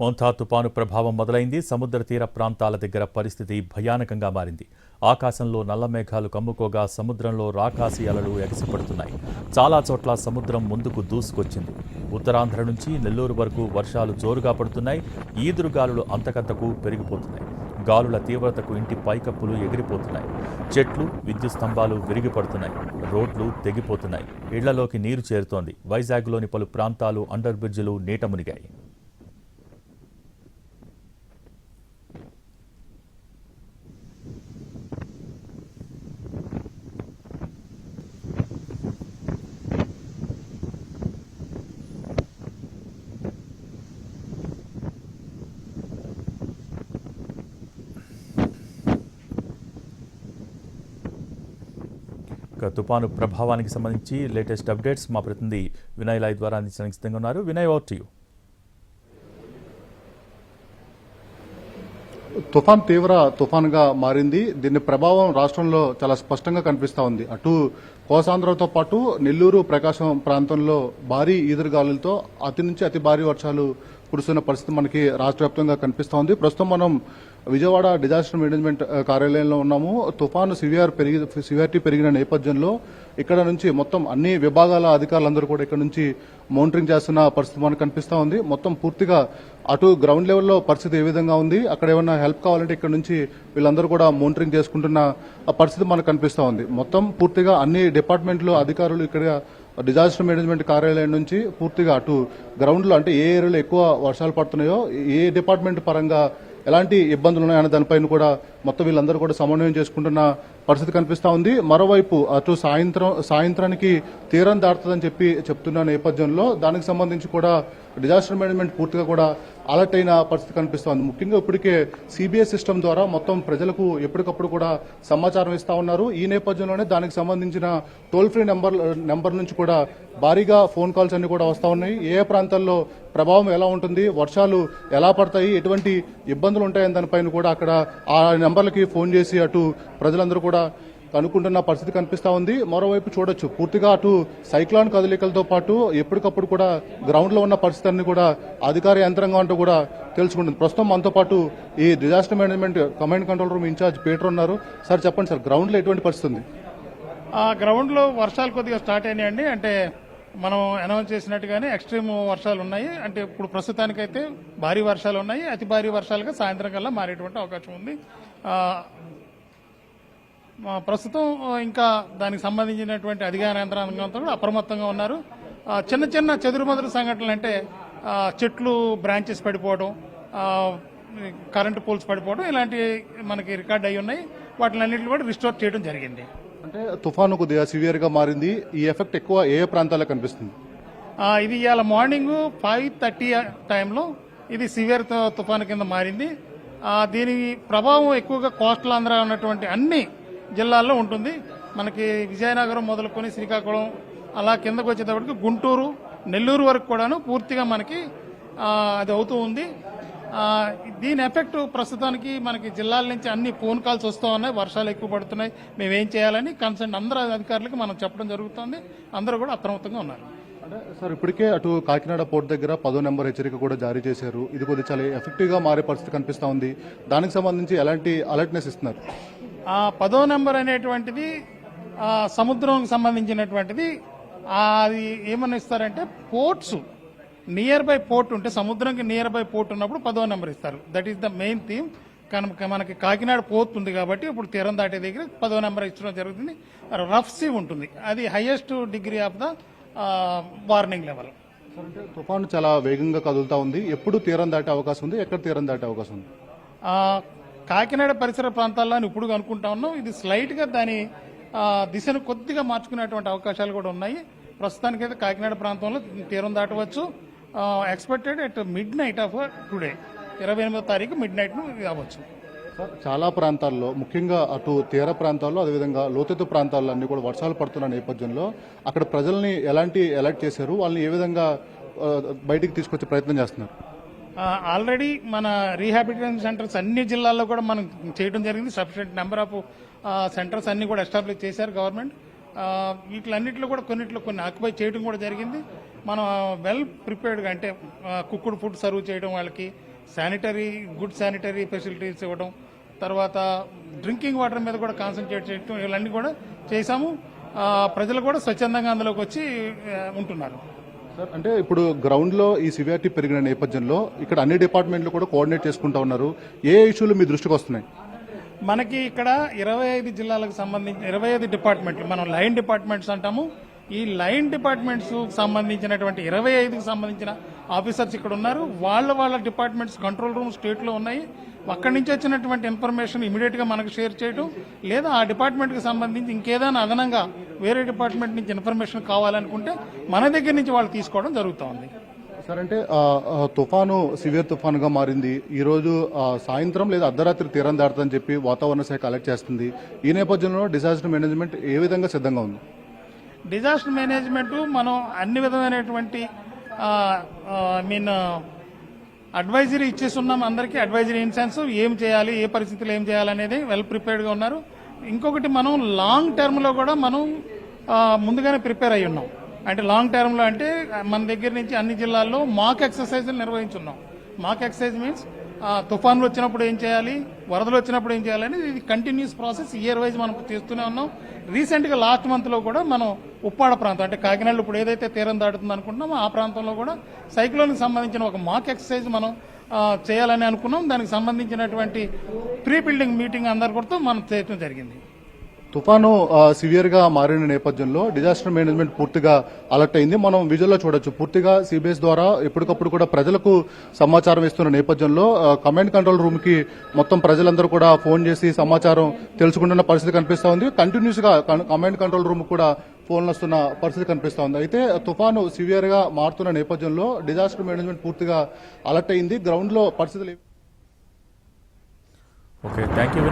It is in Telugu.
మోంథా తుపాను ప్రభావం మొదలైంది. సముద్ర తీర ప్రాంతాల దగ్గర పరిస్థితి భయానకంగా మారింది. ఆకాశంలో నల్ల మేఘాలు కమ్ముకోగా సముద్రంలో రాకాసి అలలు ఎగసిపడుతున్నాయి. చాలా చోట్ల సముద్రం ముందుకు దూసుకొచ్చింది. ఉత్తరాంధ్ర నుంచి నెల్లూరు వరకు వర్షాలు జోరుగా పడుతున్నాయి. ఈదురుగాలులు అంతకంతకు పెరిగిపోతున్నాయి. గాలుల తీవ్రతకు ఇంటి పైకప్పులు ఎగిరిపోతున్నాయి. చెట్లు విద్యుత్ స్తంభాలు విరిగిపడుతున్నాయి. రోడ్లు తెగిపోతున్నాయి. ఇళ్ళలోకి నీరు చేరుతోంది. వైజాగ్లోని పలు ప్రాంతాలు అండర్ బ్రిడ్జిలు నీట మునిగాయి. తుపాను ప్రభావానికి సంబంధించి లేటెస్ట్ అప్డేట్స్ మా ప్రతినిధి వినయ్ లాయ్ ద్వారా అందించడానికి సిద్ధంగా ఉన్నారు. వినయ్ ఓవర్ టు యూ తుఫాన్ తీవ్ర తుఫాన్గా మారింది. దీని ప్రభావం రాష్ట్రంలో చాలా స్పష్టంగా కనిపిస్తా ఉంది. అటు కోసాంధ్రతో పాటు నెల్లూరు ప్రకాశం ప్రాంతంలో భారీ ఈదురుగాలులతో అతి నుంచి అతి భారీ వర్షాలు కురుస్తున్న పరిస్థితి మనకి రాష్ట్ర వ్యాప్తంగా కనిపిస్తోంది ప్రస్తుతం మనం విజయవాడ డిజాస్టర్ మేనేజ్మెంట్ కార్యాలయంలో ఉన్నాము. తుఫాను సివిఆర్ పెరిగి సివిఆర్టీ పెరిగిన నేపథ్యంలో ఇక్కడ నుంచి మొత్తం అన్ని విభాగాల అధికారులందరూ కూడా ఇక్కడ నుంచి మౌనిటరింగ్ చేస్తున్న పరిస్థితి మనకు కనిపిస్తూ ఉంది. మొత్తం పూర్తిగా అటు గ్రౌండ్ లెవెల్లో పరిస్థితి ఏ విధంగా ఉంది? అక్కడ ఏమైనా హెల్ప్ కావాలంటే ఇక్కడ నుంచి వీళ్ళందరూ కూడా మౌనిటరింగ్ చేసుకుంటున్న పరిస్థితి మనకు కనిపిస్తూ ఉంది. మొత్తం పూర్తిగా అన్ని డిపార్ట్మెంట్లు అధికారులు ఇక్కడ డిజాస్టర్ మేనేజ్మెంట్ కార్యాలయం నుంచి పూర్తిగా అటు గ్రౌండ్లో అంటే ఏ ఏరియాలో ఎక్కువ వర్షాలు పడుతున్నాయో ఏ డిపార్ట్మెంట్ పరంగా ఎలాంటి ఇబ్బందులు ఉన్నాయనే దానిపైన కూడా మొత్తం వీళ్ళందరూ కూడా సమన్వయం చేసుకుంటున్న పరిస్థితి కనిపిస్తా ఉంది. మరోవైపు అటు సాయంత్రం సాయంత్రానికి తీరం దాటుతుందని చెప్పి చెప్తున్న నేపథ్యంలో దానికి సంబంధించి కూడా డిజాస్టర్ మేనేజ్మెంట్ పూర్తిగా కూడా అలర్ట్ అయిన పరిస్థితి కనిపిస్తోంది ముఖ్యంగా ఇప్పటికే సిబిఐ సిస్టమ్ ద్వారా మొత్తం ప్రజలకు ఎప్పటికప్పుడు కూడా సమాచారం ఇస్తా ఉన్నారు. ఈ నేపథ్యంలోనే దానికి సంబంధించిన టోల్ ఫ్రీ నెంబర్ నెంబర్ నుంచి కూడా భారీగా ఫోన్ కాల్స్ అన్ని కూడా వస్తా ఉన్నాయి. ఏ ఏ ప్రాంతాల్లో ప్రభావం ఎలా ఉంటుంది వర్షాలు ఎలా పడతాయి ఎటువంటి ఇబ్బందులు ఉంటాయని దానిపైన కూడా అక్కడ ఆ నెంబర్లకి ఫోన్ చేసి అటు ప్రజలందరూ కూడా కనుక్కుంటున్న పరిస్థితి కనిపిస్తా ఉంది. మరోవైపు చూడొచ్చు పూర్తిగా అటు సైక్లాన్ కదలికలతో పాటు ఎప్పటికప్పుడు కూడా గ్రౌండ్లో ఉన్న పరిస్థితిని కూడా అధికార యంత్రాంగం అంటూ కూడా తెలుసుకుంటుంది. ప్రస్తుతం మనతో పాటు ఈ disaster management command control room incharge Peter ఉన్నారు. సార్ చెప్పండి సార్ గ్రౌండ్లో ఎటువంటి పరిస్థితి ఉంది? ఆ గ్రౌండ్లో వర్షాలు కొద్దిగా స్టార్ట్ అయినాయండి. అంటే మనం అనౌన్స్ చేసినట్టుగానే ఎక్స్ట్రీమ్ వర్షాలు ఉన్నాయి. అంటే ఇప్పుడు ప్రస్తుతానికైతే భారీ వర్షాలు ఉన్నాయి. అతి భారీ వర్షాలుగా సాయంత్రం కల్లా మారేటువంటి అవకాశం ఉంది. ప్రస్తుతం ఇంకా దానికి సంబంధించినటువంటి అధికార యంత్రాంగంతో కూడా అప్రమత్తంగా ఉన్నారు. చిన్న చిన్న చెదురుమదురు సంఘటనలు అంటే చెట్లు బ్రాంచెస్ పడిపోవడం కరెంటు పోల్స్ పడిపోవడం ఇలాంటివి మనకి రికార్డ్ అయి ఉన్నాయి. వాటిని అన్నింటిని కూడా రిస్టోర్ చేయడం జరిగింది. అంటే తుఫాను కొద్దిగా సివియర్గా మారింది. ఈ ఎఫెక్ట్ ఎక్కువ ఏ ప్రాంతాల్లో కనిపిస్తుంది? ఇది ఇవాళ మార్నింగ్ ఫైవ్ థర్టీ టైంలో ఇది సివియర్ తుఫాను కింద మారింది. దీని ప్రభావం ఎక్కువగా కోస్టల్ ఆంధ్ర ఉన్నటువంటి అన్ని జిల్లాల్లో ఉంటుంది. మనకి విజయనగరం మొదలుకొని శ్రీకాకుళం అలా కిందకు వచ్చేటప్పటికి గుంటూరు నెల్లూరు వరకు కూడాను పూర్తిగా మనకి అది అవుతూ ఉంది. దీని ఎఫెక్ట్ ప్రస్తుతానికి మనకి జిల్లాల నుంచి అన్ని ఫోన్ కాల్స్ వస్తూ ఉన్నాయి. వర్షాలు ఎక్కువ పడుతున్నాయి. మేమేం చేయాలని కన్సర్న్ అందరూ అధికారులకి మనం చెప్పడం జరుగుతుంది. అందరూ కూడా అప్రమత్తంగా ఉన్నారు. సార్ ఇప్పటికే అటు కాకినాడ పోర్ట్ దగ్గర పదో నెంబర్ హెచ్చరిక కూడా జారీ చేశారు. ఇది కొద్దిగా చాలా ఎఫెక్టివ్గా మారే పరిస్థితి కనిపిస్తా ఉంది. దానికి సంబంధించి ఎలాంటి అలర్ట్నెస్ ఇస్తున్నారు? ఆ పదో నెంబర్ అనేటువంటిది సముద్రంకి సముద్రం సంబంధించినటువంటిది అది ఏమని ఇస్తారంటే పోర్ట్స్ నియర్ బై పోర్ట్ ఉంటే సముద్రంకి నియర్ బై పోర్ట్ ఉన్నప్పుడు పదో నెంబర్ ఇస్తారు. That is the main theme కనుక మనకి కాకినాడ పోర్ట్ ఉంది కాబట్టి ఇప్పుడు తీరం దాటే దగ్గర పదో నెంబర్ ఇచ్చడం జరుగుతుంది. రఫ్ సీ ఉంటుంది. అది highest degree of the warning level అంటే తుఫాను చాలా వేగంగా కదులుతా ఉంది. ఎప్పుడు తీరం దాటే అవకాశం ఉంది? ఎక్కడ తీరం దాటే అవకాశం ఉంది? కాకినాడ పరిసర ప్రాంతాల్లో అని ఇప్పుడు అనుకుంటా ఉన్నాం. ఇది స్లైట్గా దాని దిశను కొద్దిగా మార్చుకునేటువంటి అవకాశాలు కూడా ఉన్నాయి. ప్రస్తుతానికైతే కాకినాడ ప్రాంతంలో తీరం దాటవచ్చు. Expected at midnight of today ఇరవై ఎనిమిదో తారీఖు మిడ్ నైట్ అవ్వచ్చు. చాలా ప్రాంతాల్లో ముఖ్యంగా అటు తీర ప్రాంతాల్లో అదేవిధంగా లోతెత్తు ప్రాంతాల్లో అన్ని కూడా వర్షాలు పడుతున్న నేపథ్యంలో అక్కడ ప్రజల్ని ఎలాంటి అలర్ట్ చేశారు? వాళ్ళని ఏ విధంగా బయటికి తీసుకొచ్చే ప్రయత్నం చేస్తున్నారు? ఆల్రెడీ మన రీహాబిలిటేషన్ సెంటర్స్ అన్ని జిల్లాల్లో కూడా మనం చేయడం జరిగింది. సఫిషియెంట్ నెంబర్ ఆఫ్ సెంటర్స్ అన్ని కూడా ఎస్టాబ్లిష్ చేశారు గవర్నమెంట్ వీటిలన్నింటిలో కూడా కొన్నిట్లో కొన్ని ఆక్యుపై చేయడం కూడా జరిగింది. మనం వెల్ ప్రిపేర్డ్గా అంటే కుక్కుడు ఫుడ్ సర్వ్ చేయడం వాళ్ళకి శానిటరీ గుడ్ శానిటరీ ఫెసిలిటీస్ ఇవ్వడం తర్వాత డ్రింకింగ్ వాటర్ మీద కూడా కాన్సన్ట్రేట్ చేయడం ఇవన్నీ కూడా చేశాము. ప్రజలు కూడా స్వచ్ఛందంగా అందులోకి వచ్చి ఉంటున్నారు. సార్ అంటే ఇప్పుడు గ్రౌండ్లో ఈ సివియారిటీ పెరిగిన నేపథ్యంలో ఇక్కడ అన్ని డిపార్ట్మెంట్లు కూడా కోఆర్డినేట్ చేసుకుంటా ఉన్నారు. ఏ ఇష్యూలు మీ దృష్టికి వస్తున్నాయి? మనకి ఇక్కడ ఇరవై ఐదు జిల్లాలకు సంబంధించి ఇరవై ఐదు డిపార్ట్మెంట్లు మనం లైన్ డిపార్ట్మెంట్స్ అంటాము. ఈ లైన్ డిపార్ట్మెంట్స్ సంబంధించినటువంటి ఇరవై ఐదుకి సంబంధించిన ఆఫీసర్స్ ఇక్కడ ఉన్నారు. వాళ్ళ వాళ్ళ డిపార్ట్మెంట్స్ కంట్రోల్ రూమ్ స్టేట్లో ఉన్నాయి. అక్కడి నుంచి వచ్చినటువంటి ఇన్ఫర్మేషన్ ఇమీడియట్గా మనకు షేర్ చేయడం లేదా ఆ డిపార్ట్మెంట్కి సంబంధించి ఇంకేదైనా అదనంగా వేరే డిపార్ట్మెంట్ నుంచి ఇన్ఫర్మేషన్ కావాలనుకుంటే మన దగ్గర నుంచి వాళ్ళు తీసుకోవడం జరుగుతూ ఉంది సార్ అంటే తుఫాను సివియర్ తుఫానుగా మారింది. ఈరోజు సాయంత్రం లేదా అర్ధరాత్రి తీరం దాడుతుందని చెప్పి వాతావరణ శాఖ అలర్ట్ చేస్తుంది. ఈ నేపథ్యంలో డిజాస్టర్ మేనేజ్మెంట్ ఏ విధంగా సిద్ధంగా ఉంది? డిజాస్టర్ మేనేజ్మెంట్ మనం అన్ని విధమైనటువంటి ఐ మీన్ అడ్వైజరీ ఇచ్చేస్తున్నాం అందరికీ అడ్వైజరీ ఇన్ సెన్స్ ఏం చేయాలి ఏ పరిస్థితులు ఏం చేయాలనేది వెల్ ప్రిపేర్డ్గా ఉన్నారు. ఇంకొకటి మనం లాంగ్ టర్మ్లో కూడా మనం ముందుగానే ప్రిపేర్ అయి ఉన్నాం. అంటే లాంగ్ టర్మ్లో అంటే మన దగ్గర నుంచి అన్ని జిల్లాల్లో మాక్ ఎక్సర్సైజ్లు నిర్వహించున్నాం. మాక్ ఎక్సర్సైజ్ మీన్స్ తుఫాన్లు వచ్చినప్పుడు ఏం చేయాలి? వరదలు వచ్చినప్పుడు ఏం చేయాలి అనేది ఇది కంటిన్యూస్ ప్రాసెస్ ఇయర్ వైజ్ మనం చేస్తూనే ఉన్నాం. రీసెంట్గా లాస్ట్ మంత్లో కూడా మనం ఉప్పాడ ప్రాంతం అంటే కాకినాడలో ఇప్పుడు ఏదైతే తీరం దాటుతుంది అనుకుంటున్నామో ఆ ప్రాంతంలో కూడా సైక్లోన్ సంబంధించిన ఒక మాక్ ఎక్సర్సైజ్ మనం చేయాలని అనుకున్నాం. దానికి సంబంధించినటువంటి ప్రీ బిల్డింగ్ మీటింగ్ అందరు కూడా మనం చేయడం జరిగింది. తుఫాను సివియర్గా మారిన నేపథ్యంలో డిజాస్టర్ మేనేజ్మెంట్ పూర్తిగా అలర్ట్ అయింది. మనం విజువల్లో చూడొచ్చు. పూర్తిగా సిబిఎస్ ద్వారా ఎప్పటికప్పుడు కూడా ప్రజలకు సమాచారం ఇస్తున్న నేపథ్యంలో కమాండ్ కంట్రోల్ రూమ్కి మొత్తం ప్రజలందరూ కూడా ఫోన్ చేసి సమాచారం తెలుసుకుంటున్న పరిస్థితి కనిపిస్తా ఉంది. కంటిన్యూస్గా కమాండ్ కంట్రోల్ రూమ్ కూడా ఫోన్లు వస్తున్న పరిస్థితి కనిపిస్తా ఉంది. అయితే తుఫాను సివియర్గా మారుతున్న నేపథ్యంలో డిజాస్టర్ మేనేజ్మెంట్ పూర్తిగా అలర్ట్ అయింది. గ్రౌండ్లో పరిస్థితులు ఓకే థ్యాంక్ యూ